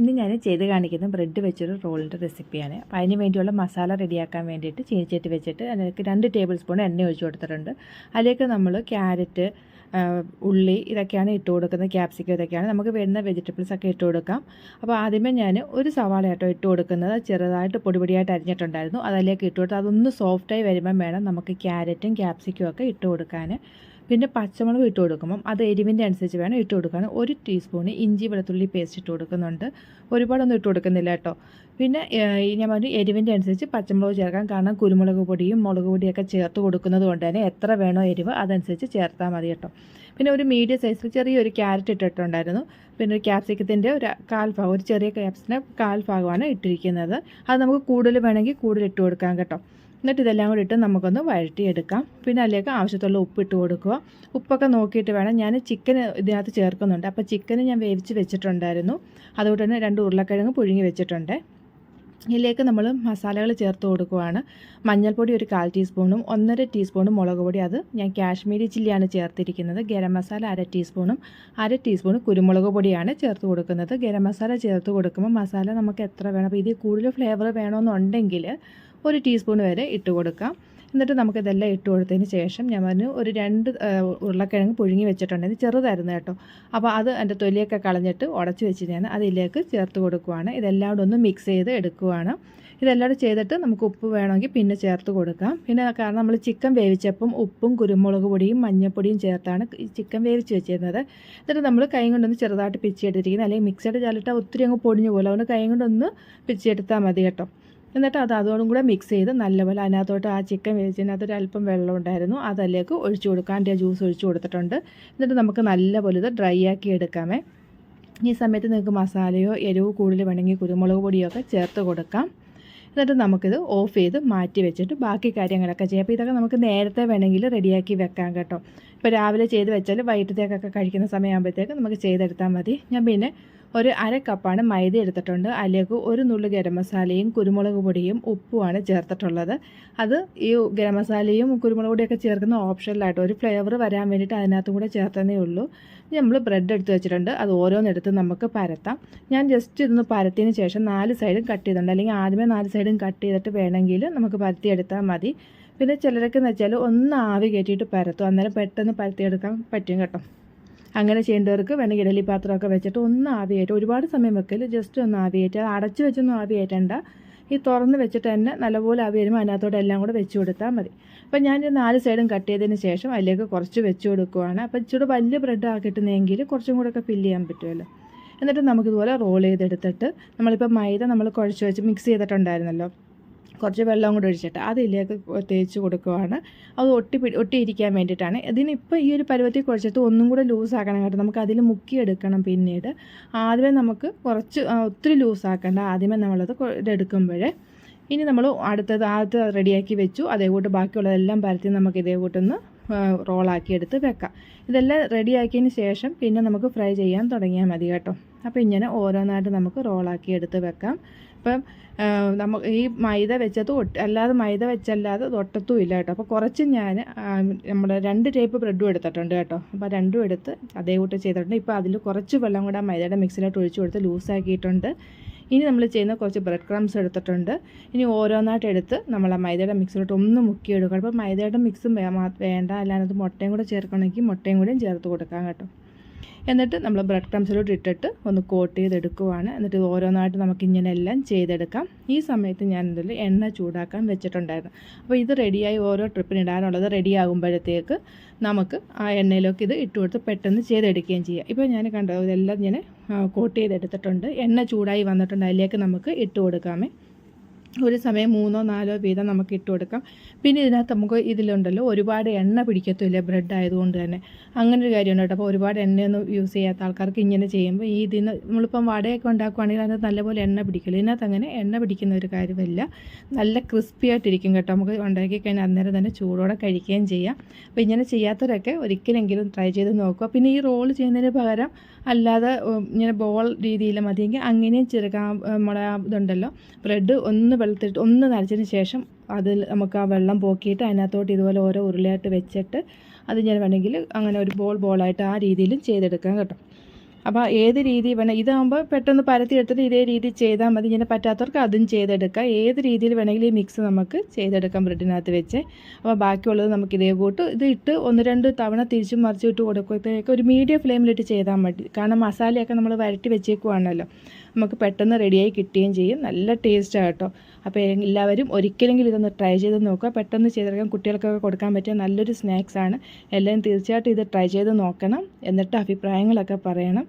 ഇന്ന് ഞാൻ ചെയ്ത് കാണിക്കുന്നത് ബ്രെഡ് വെച്ചൊരു റോളിന്റെ റെസിപ്പിയാണ്. അപ്പോൾ അതിന് വേണ്ടിയുള്ള മസാല റെഡിയാക്കാൻ വേണ്ടിയിട്ട് ചീനിച്ചട്ടി വെച്ചിട്ട് അതിലേക്ക് രണ്ട് ടേബിൾ സ്പൂൺ എണ്ണ ഒഴിച്ചു കൊടുത്തിട്ടുണ്ട്. അതിലേക്ക് നമ്മൾ ക്യാരറ്റ് ഉള്ളി ഇതൊക്കെയാണ് ഇട്ട് കൊടുക്കുന്നത്. ക്യാപ്സിക്കം ഇതൊക്കെയാണ്. നമുക്ക് വരുന്ന വെജിറ്റബിൾസ് ഒക്കെ ഇട്ട് കൊടുക്കാം. അപ്പോൾ ആദ്യമേ ഞാൻ ഒരു സവാള ആട്ടോ ഇട്ട് കൊടുക്കുന്നത്. ചെറുതായിട്ട് പൊടിപൊടിയായിട്ട് അരിഞ്ഞിട്ടുണ്ടായിരുന്നു. അതിലേക്ക് ഇട്ട് കൊടുത്ത് അതൊന്ന് സോഫ്റ്റായി വരുമ്പം വേണം നമുക്ക് ക്യാരറ്റും ക്യാപ്സിക്കും ഒക്കെ ഇട്ട് കൊടുക്കാൻ പിന്നെ പച്ചമുളക് ഇട്ട് കൊടുക്കുമ്പം അത് എരിവിന്റെ അനുസരിച്ച് വേണം ഇട്ട് കൊടുക്കാൻ. ഒരു ടീസ്പൂൺ ഇഞ്ചി വെളുത്തുള്ളി പേസ്റ്റ് ഇട്ട് കൊടുക്കുന്നുണ്ട്. ഒരുപാടൊന്നും ഇട്ട് കൊടുക്കുന്നില്ല കേട്ടോ. പിന്നെ ഞാൻ പറഞ്ഞു എരിവിന്റെ അനുസരിച്ച് പച്ചമുളക് ചേർക്കാം. കാരണം കുരുമുളക് പൊടിയും മുളക് പൊടിയൊക്കെ ചേർത്ത് കൊടുക്കുന്നത് കൊണ്ട് തന്നെ എത്ര വേണോ എരിവ് അതനുസരിച്ച് ചേർത്താൽ മതി കേട്ടോ. പിന്നെ ഒരു മീഡിയം സൈസിൽ ചെറിയൊരു ക്യാരറ്റ് ഇട്ടിട്ടുണ്ടായിരുന്നു. പിന്നെ ഒരു ക്യാപ്സിക്കത്തിന്റെ ഒരു കാൽ ഭാഗം ഒരു ചെറിയ ക്യാപ്സിന്റെ കാൽ ഭാഗമാണ് ഇട്ടിരിക്കുന്നത്. അത് നമുക്ക് കൂടുതൽ വേണമെങ്കിൽ കൂടുതൽ ഇട്ട് കൊടുക്കാം കേട്ടോ. എന്നിട്ട് ഇതെല്ലാം കൂടി ഇട്ട് നമുക്കൊന്ന് വഴറ്റിയെടുക്കാം. പിന്നെ അതിലേക്ക് ആവശ്യത്തുള്ള ഉപ്പ് ഇട്ട് കൊടുക്കുക. ഉപ്പൊക്കെ നോക്കിയിട്ട് വേണം. ഞാൻ ചിക്കൻ ഇതിനകത്ത് ചേർക്കുന്നുണ്ട്. അപ്പോൾ ചിക്കന് ഞാൻ വേവിച്ച് വെച്ചിട്ടുണ്ടായിരുന്നു. അതുകൊണ്ട് തന്നെ രണ്ട് ഉരുളക്കിഴങ്ങ് പുഴുങ്ങി വെച്ചിട്ടുണ്ട്. ഇതിലേക്ക് നമ്മൾ മസാലകൾ ചേർത്ത് കൊടുക്കുവാണ്. മഞ്ഞൾപ്പൊടി ഒരു കാൽ ടീസ്പൂണും ഒന്നര ടീസ്പൂണും മുളക് പൊടി. അത് ഞാൻ കാശ്മീരി ചില്ലിയാണ് ചേർത്തിരിക്കുന്നത്. ഗരം മസാല അര ടീസ്പൂണും അര ടീസ്പൂൺ കുരുമുളക് പൊടിയാണ് ചേർത്ത് കൊടുക്കുന്നത്. ഗരം മസാല ചേർത്ത് കൊടുക്കുമ്പോൾ മസാല നമുക്ക് എത്ര വേണം? അപ്പോൾ ഇതിൽ കൂടുതൽ ഫ്ലേവർ വേണമെന്നുണ്ടെങ്കിൽ ഒരു ടീസ്പൂൺ വരെ ഇട്ട് കൊടുക്കാം. എന്നിട്ട് നമുക്കിതെല്ലാം ഇട്ട് കൊടുത്തതിന് ശേഷം ഞാൻ പറഞ്ഞു ഒരു രണ്ട് ഉരുളക്കിഴങ്ങ് പുഴുങ്ങി വെച്ചിട്ടുണ്ട്. ഇത് ചെറുതായിരുന്നു കേട്ടോ. അപ്പോൾ അത് എന്റെ തൊലിയൊക്കെ കളഞ്ഞിട്ട് ഉടച്ച് വെച്ചിട്ടാണ് അതിലേക്ക് ചേർത്ത് കൊടുക്കുവാണ്. ഇതെല്ലാം കൂടെ ഒന്ന് മിക്സ് ചെയ്ത് എടുക്കുവാണ്. ഇതെല്ലാം കൂടെ ചെയ്തിട്ട് നമുക്ക് ഉപ്പ് വേണമെങ്കിൽ പിന്നെ ചേർത്ത് കൊടുക്കാം. പിന്നെ കാരണം നമ്മൾ ചിക്കൻ വേവിച്ചപ്പം ഉപ്പും കുരുമുളക് പൊടിയും മഞ്ഞൾപ്പൊടിയും ചേർത്താണ് ചിക്കൻ വേവിച്ച് വെച്ചിരുന്നത്. എന്നിട്ട് നമ്മൾ കൈ കൊണ്ടൊന്ന് ചെറുതായിട്ട് പിച്ചെടുത്തിരിക്കുന്നത് അല്ലെങ്കിൽ മിക്സഡ് ചാലിട്ടാൽ ഒത്തിരി അങ്ങ് പൊടിഞ്ഞു പോലെ അതുകൊണ്ട് കൈ കൊണ്ടൊന്ന് പിച്ചെടുത്താൽ മതി കേട്ടോ. എന്നിട്ട് അത് അതോടും കൂടെ മിക്സ് ചെയ്ത് നല്ലപോലെ അതിനകത്തോട്ട് ആ ചിക്കൻ വേവിച്ചതിനകത്ത് ഒരു അല്പം വെള്ളം ഉണ്ടായിരുന്നു. അതിലേക്ക് ഒഴിച്ചു കൊടുക്കാം. അതിന്റെ ജ്യൂസ് ഒഴിച്ചു കൊടുത്തിട്ടുണ്ട്. എന്നിട്ട് നമുക്ക് നല്ലപോലെ ഇത് ഡ്രൈ ആക്കി എടുക്കാമേ. ഈ സമയത്ത് നിങ്ങൾക്ക് മസാലയോ എരിവ് കൂടുതൽ വേണമെങ്കിൽ കുരുമുളക് പൊടിയോ ഒക്കെ ചേർത്ത് കൊടുക്കാം. എന്നിട്ട് നമുക്കിത് ഓഫ് ചെയ്ത് മാറ്റി വെച്ചിട്ട് ബാക്കി കാര്യങ്ങളൊക്കെ ചെയ്യാം. അപ്പോൾ ഇതൊക്കെ നമുക്ക് നേരത്തെ വേണമെങ്കിൽ റെഡിയാക്കി വെക്കാം കേട്ടോ. ഇപ്പോൾ രാവിലെ ചെയ്ത് വെച്ചാൽ വൈകിട്ടത്തേക്കൊക്കെ കഴിക്കുന്ന സമയമാകുമ്പോഴത്തേക്ക് നമുക്ക് ചെയ്തെടുത്താൽ മതി. ഞാൻ പിന്നെ ഒരു അര കപ്പാണ് മൈദ എടുത്തിട്ടുണ്ട്. അതിലേക്ക് ഒരു നുള്ളു ഗരം മസാലയും കുരുമുളക് പൊടിയും ഉപ്പുമാണ് ചേർത്തിട്ടുള്ളത്. അത് ഈ ഗരം മസാലയും കുരുമുളക് പൊടിയൊക്കെ ചേർക്കുന്ന ഓപ്ഷനിലായിട്ട് ഒരു ഫ്ലേവർ വരാൻ വേണ്ടിയിട്ട് അതിനകത്തും കൂടെ ചേർത്തതേ ഉള്ളൂ. നമ്മൾ ബ്രെഡ് എടുത്ത് വെച്ചിട്ടുണ്ട്. അത് ഓരോന്നെടുത്ത് നമുക്ക് പരത്താം. ഞാൻ ജസ്റ്റ് ഇതൊന്ന് പരത്തിയതിന് ശേഷം നാല് സൈഡും കട്ട് ചെയ്തിട്ടുണ്ട്. അല്ലെങ്കിൽ ആദ്യമേ നാല് സൈഡും കട്ട് ചെയ്തിട്ട് വേണമെങ്കിൽ നമുക്ക് പരത്തിയെടുത്താൽ മതി. പിന്നെ ചിലരൊക്കെ എന്ന് വെച്ചാൽ ഒന്ന് ആവി കയറ്റിയിട്ട് പരത്തും. അന്നേരം പെട്ടെന്ന് പരത്തിയെടുക്കാൻ പറ്റും കേട്ടോ. അങ്ങനെ ചെയ്യേണ്ടവർക്ക് വേണമെങ്കിൽ ഇഡലി പാത്രമൊക്കെ വെച്ചിട്ട് ഒന്ന് ആവിയേറ്റ് ഒരുപാട് സമയം വെക്കൽ ജസ്റ്റ് ഒന്ന് ആവിയേറ്റ്. അത് അടച്ച് വെച്ചൊന്നും ആവിയേറ്റണ്ട ഈ തുറന്ന് വെച്ചിട്ട് തന്നെ നല്ലപോലെ ആവി വരുമ്പോൾ അതിനകത്തോടെ എല്ലാം കൂടെ വെച്ച് കൊടുത്താൽ മതി. അപ്പം ഞാൻ നാല് സൈഡും കട്ട് ചെയ്തതിന് ശേഷം അതിലേക്ക് കുറച്ച് വെച്ച് കൊടുക്കുവാണ്. അപ്പം ഇച്ചിരി വലിയ ബ്രെഡ് ആക്കിയിട്ടുന്നെങ്കിൽ കുറച്ചും കൂടെ ഒക്കെ ഫില്ല് ചെയ്യാൻ പറ്റുമല്ലോ. എന്നിട്ട് നമുക്കിതുപോലെ റോൾ ചെയ്തെടുത്തിട്ട് നമ്മളിപ്പോൾ മൈദ നമ്മൾ കുഴച്ച് വെച്ച് മിക്സ് ചെയ്തിട്ടുണ്ടായിരുന്നല്ലോ. കുറച്ച് വെള്ളം കൂടെ ഒഴിച്ചിട്ട് അതിലേക്ക് തേച്ച് കൊടുക്കുവാണ്. അത് ഒട്ടി ഒട്ടിയിരിക്കാൻ വേണ്ടിയിട്ടാണ്. ഇതിനിപ്പോൾ ഈ ഒരു പരുവത്തിൽ കുഴച്ചിട്ട് ഒന്നും കൂടെ ലൂസാക്കണം കേട്ടോ. നമുക്ക് അതിൽ മുക്കിയെടുക്കണം പിന്നീട്. ആദ്യമേ നമുക്ക് കുറച്ച് ഒത്തിരി ലൂസാക്കണ്ട ആദ്യമേ നമ്മളത് ഇതെടുക്കുമ്പോഴേ ഇനി നമ്മൾ അടുത്തത് ആദ്യത്തെ റെഡിയാക്കി വെച്ചു. അതേ അതേകൂട്ട് ബാക്കിയുള്ളതെല്ലാം പരത്തി നമുക്ക് ഇതേകൂട്ടൊന്ന് റോളാക്കി എടുത്ത് വെക്കാം. ഇതെല്ലാം റെഡിയാക്കിയതിന് ശേഷം പിന്നെ നമുക്ക് ഫ്രൈ ചെയ്യാൻ തുടങ്ങിയാൽ മതി കേട്ടോ. അപ്പോൾ ഇങ്ങനെ ഓരോന്നായിട്ട് നമുക്ക് റോളാക്കി എടുത്ത് വെക്കാം. ഇപ്പം നമ്മൾ ഈ മൈദ വെച്ചത് ഒട്ട് അല്ലാതെ മൈദ വെച്ചല്ലാതെ തൊട്ടത്തും ഇല്ല കേട്ടോ. അപ്പോൾ കുറച്ച് ഞാൻ നമ്മുടെ രണ്ട് ടൈപ്പ് ബ്രെഡും എടുത്തിട്ടുണ്ട് കേട്ടോ. അപ്പോൾ രണ്ടും എടുത്ത് അതേ കൂട്ട് ചെയ്തിട്ടുണ്ട്. ഇപ്പോൾ അതിൽ കുറച്ച് വെള്ളം കൂടെ മൈദയുടെ മിക്സിലോട്ട് ഒഴിച്ചു കൊടുത്ത് ലൂസാക്കിയിട്ടുണ്ട്. ഇനി നമ്മൾ ചെയ്യുന്ന കുറച്ച് ബ്രെഡ് ക്രംസ് എടുത്തിട്ടുണ്ട്. ഇനി ഓരോന്നായിട്ട് എടുത്ത് നമ്മൾ ആ മൈദയുടെ മിക്സിലോട്ട് ഒന്ന് മുക്കിയെടുക്കണം. അപ്പോൾ മൈദയുടെ മിക്സും വേണ്ട അല്ലാതെ മുട്ടയും കൂടെ ചേർക്കണമെങ്കിൽ മുട്ടയും കൂടെയും ചേർത്ത് കൊടുക്കാം കേട്ടോ. എന്നിട്ട് നമ്മൾ ബ്രെഡ് ക്രംസിലോട്ട് ഇട്ടിട്ട് ഒന്ന് കോട്ട് ചെയ്തെടുക്കുവാണ്. എന്നിട്ട് ഇത് ഓരോന്നായിട്ട് നമുക്ക് ഇങ്ങനെ എല്ലാം ചെയ്തെടുക്കാം. ഈ സമയത്ത് ഞാൻ ഇതിൽ എണ്ണ ചൂടാക്കാൻ വെച്ചിട്ടുണ്ടായിരുന്നു. അപ്പോൾ ഇത് റെഡിയായി ഓരോ ട്രിപ്പിന് ഇടാനുള്ളത് റെഡി ആകുമ്പോഴത്തേക്ക് നമുക്ക് ആ എണ്ണയിലൊക്കെ ഇത് ഇട്ട് കൊടുത്ത് പെട്ടെന്ന് ചെയ്തെടുക്കുകയും ചെയ്യാം. ഇപ്പോൾ ഞാൻ കണ്ടോ ഇതെല്ലാം ഇങ്ങനെ കോട്ട് ചെയ്തെടുത്തിട്ടുണ്ട്. എണ്ണ ചൂടായി വന്നിട്ടുണ്ട്. അതിലേക്ക് നമുക്ക് ഇട്ട് കൊടുക്കാമേ. ഒരു സമയം മൂന്നോ നാലോ വീതം നമുക്ക് ഇട്ട് കൊടുക്കാം. പിന്നെ ഇതിനകത്ത് നമുക്ക് ഇതിലുണ്ടല്ലോ ഒരുപാട് എണ്ണ പിടിക്കത്തില്ല ബ്രെഡ് ആയതുകൊണ്ട് തന്നെ. അങ്ങനെ ഒരു കാര്യമുണ്ട് കേട്ടോ. അപ്പോൾ ഒരുപാട് എണ്ണയൊന്നും യൂസ് ചെയ്യാത്ത ആൾക്കാർക്ക് ഇങ്ങനെ ചെയ്യുമ്പോൾ ഈ ഇതിന് നമ്മളിപ്പം വടയൊക്കെ ഉണ്ടാക്കുവാണെങ്കിൽ അതിനകത്ത് നല്ലപോലെ എണ്ണ പിടിക്കില്ല ഇതിനകത്ത് അങ്ങനെ എണ്ണ പിടിക്കുന്ന ഒരു കാര്യമല്ല. നല്ല ക്രിസ്പി ആയിട്ടിരിക്കും കേട്ടോ. നമുക്ക് ഉണ്ടാക്കി കഴിഞ്ഞാൽ അന്നേരം തന്നെ ചൂടോടെ കഴിക്കുകയും ചെയ്യാം. അപ്പോൾ ഇങ്ങനെ ചെയ്യാത്തവരൊക്കെ ഒരിക്കലെങ്കിലും ട്രൈ ചെയ്ത് നോക്കുക. പിന്നെ ഈ റോൾ ചെയ്യുന്നതിന് പകരം അല്ലാതെ ഇങ്ങനെ ബോൾ രീതിയിൽ മതിയെങ്കിൽ അങ്ങനെയും ചെറുക്കാം നമ്മുടെ ആ ഇതുണ്ടല്ലോ ബ്രെഡ് ഒന്ന് വെള്ളത്തിട്ട് ഒന്ന് നനച്ചതിന് ശേഷം അതിൽ നമുക്ക് ആ വെള്ളം പോക്കിയിട്ട് അതിനകത്തോട്ട് ഇതുപോലെ ഓരോ ഉരുളയായിട്ട് വെച്ചിട്ട് അത് ഞാൻ വേണമെങ്കിൽ അങ്ങനെ ഒരു ബോൾ ബോളായിട്ട് ആ രീതിയിലും ചെയ്തെടുക്കാം കേട്ടോ. അപ്പോൾ ഏത് രീതി വേണം ഇതാകുമ്പോൾ പെട്ടെന്ന് പരത്തി എടുത്തിട്ട് ഇതേ രീതി ചെയ്താൽ മതി. ഇങ്ങനെ പറ്റാത്തവർക്ക് അതും ചെയ്തെടുക്കാം. ഏത് രീതിയിൽ വേണമെങ്കിലും ഈ മിക്സ് നമുക്ക് ചെയ്തെടുക്കാം ബ്രെഡിനകത്ത് വെച്ച്. അപ്പോൾ ബാക്കിയുള്ളത് നമുക്ക് ഇതേ കൂട്ട് ഇത് ഇട്ട് ഒന്ന് രണ്ട് തവണ തിരിച്ചും മറിച്ചും ഇട്ട് കൊടുക്കുമ്പോഴത്തേക്ക് ഒരു മീഡിയം ഫ്ലെയിമിലിട്ട് ചെയ്താൽ മതി. കാരണം മസാലയൊക്കെ നമ്മൾ വരട്ടി വെച്ചേക്കുവാണല്ലോ. നമുക്ക് പെട്ടെന്ന് റെഡിയായി കിട്ടുകയും ചെയ്യും. നല്ല ടേസ്റ്റാണ് കേട്ടോ. അപ്പോൾ എല്ലാവരും ഒരിക്കലെങ്കിലും ഇതൊന്ന് ട്രൈ ചെയ്ത് നോക്കുക. പെട്ടെന്ന് ചെയ്തെടുക്കാൻ കുട്ടികൾക്കൊക്കെ കൊടുക്കാൻ പറ്റിയ നല്ലൊരു സ്നാക്സാണ് എല്ലാവരും തീർച്ചയായിട്ടും ഇത് ട്രൈ ചെയ്ത് നോക്കണം. എന്നിട്ട് അഭിപ്രായങ്ങളൊക്കെ പറയണം.